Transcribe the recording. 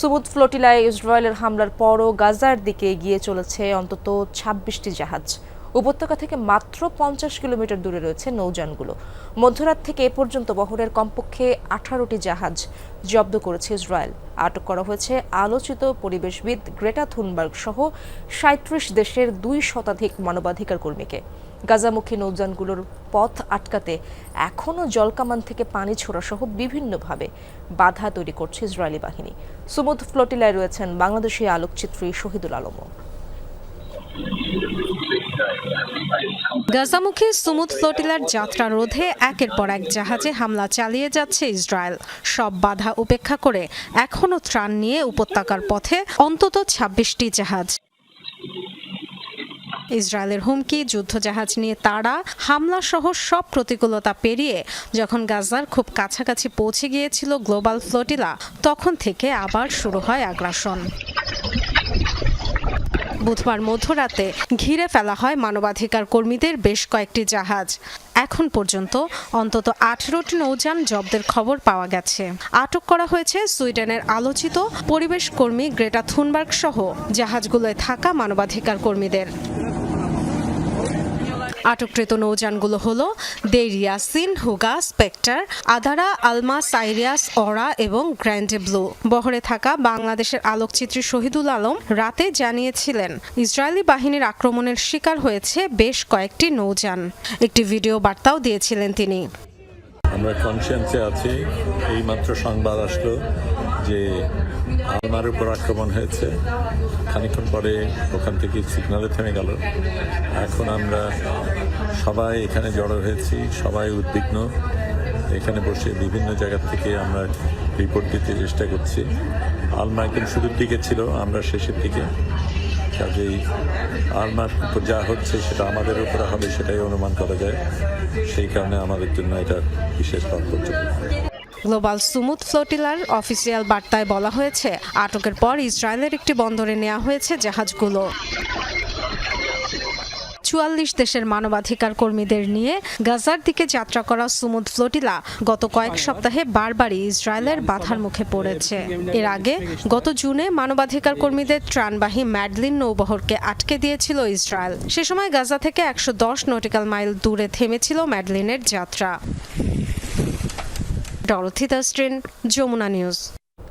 সুবুদ ফ্লোটিলায় ইসরায়েলের হামলার পরও গাজার দিকে এগিয়ে চলেছে অন্তত ছাব্বিশটি জাহাজ। উপত্যকা থেকে মাত্র পঞ্চাশ কিলোমিটার দূরে রয়েছে নৌযানগুলো। মধ্যরাত থেকে এ পর্যন্ত বহরের কমপক্ষে আঠারোটি জাহাজ জব্দ করেছে ইসরায়েল। আটক করা হয়েছে। আলোচিত পরিবেশবিদ গ্রেটা থুনবার্গ সহ সাঁত্রিশ দেশের দুই শতাধিক মানবাধিকার কর্মীকে। গাজামুখী নৌযানগুলোর পথ আটকাতে এখনও জলকামান থেকে পানি ছোড়া সহ বিভিন্নভাবে বাধা তৈরি করছে ইসরায়েলি বাহিনী। সুমুদ ফ্লোটিলায় রয়েছেন বাংলাদেশি আলোকচিত্রী শহীদুল আলমও। গাজামুখী সুমুদ ফ্লোটিলার যাত্রা রোধে একের পর এক জাহাজে হামলা চালিয়ে যাচ্ছে ইসরায়েল। সব বাধা উপেক্ষা করে এখনও ত্রাণ নিয়ে উপত্যকার পথে অন্তত ছাব্বিশটি জাহাজ। ইসরায়েলের হুমকি, যুদ্ধজাহাজ নিয়ে তারা হামলা সহ সব প্রতিকূলতা পেরিয়ে যখন গাজার খুব কাছাকাছি পৌঁছে গিয়েছিল গ্লোবাল ফ্লোটিলা, তখন থেকে আবার শুরু হয় আগ্রাসন। বুধবার মধ্যরাতে ঘিরে ফেলা হয় মানবাধিকার কর্মীদের বেশ কয়েকটি জাহাজ। এখন পর্যন্ত অন্তত আঠেরোটি নৌযান জব্দের খবর পাওয়া গেছে। আটক করা হয়েছে সুইডেনের আলোচিত পরিবেশ কর্মী গ্রেটা থুনবার্গ সহ জাহাজগুলোয় থাকা মানবাধিকার কর্মীদের। আটককৃত নৌযানগুলো হলো দেরিয়াসিন হুগা, স্পেক্টার, আদারা, আলমা, সাইরিয়াস, অরা এবং গ্র্যান্ডে ব্লু। বহরে থাকা বাংলাদেশের আলোকচিত্রী শহীদুল আলম রাতে জানিয়েছিলেন, ইসরায়েলি বাহিনীর আক্রমণের শিকার হয়েছে বেশ কয়েকটি নৌযান। একটি ভিডিও বার্তাও দিয়েছিলেন তিনি। আমরা কনসিয়েন্সে আছি। এই মাত্র সংবাদ আসলো যে আলমার উপর আক্রমণ হয়েছে। খানিকক্ষণ পরে ওখান থেকে সিগনালে থেমে গেল। এখন আমরা সবাই এখানে জড়ো হয়েছি, সবাই উদ্বিগ্ন। এখানে বসে বিভিন্ন জায়গা থেকে আমরা রিপোর্ট দিতে চেষ্টা করছি। আলমা একদম শুরুর দিকে ছিল, আমরা শেষের দিকে। কাজেই আলমার উপর যা হচ্ছে সেটা আমাদের উপরে হবে, সেটাই অনুমান করা যায়। সেই কারণে আমাদের জন্য এটা বিশেষ তাৎপর্যপূর্ণ। গ্লোবাল সুমুদ ফ্লোটিলার অফিসিয়াল বার্তায় বলা হয়েছে, আটকের পর ইসরায়েলের একটি বন্দরে নেওয়া হয়েছে জাহাজগুলো। চুয়াল্লিশ দেশের মানবাধিকার কর্মীদের নিয়ে গাজার দিকে যাত্রা করা সুমুদ ফ্লোটিলা গত কয়েক সপ্তাহে বারবারই ইসরায়েলের বাধার মুখে পড়েছে। এর আগে গত জুনে মানবাধিকার কর্মীদের ত্রাণবাহী ম্যাডলিন নৌবহরকে আটকে দিয়েছিল ইসরায়েল। সে সময় গাজা থেকে একশো দশ নটিক্যাল মাইল দূরে থেমেছিল ম্যাডলিনের যাত্রা। ডরথি দাস্ট্রিন যমুনা নিউজ।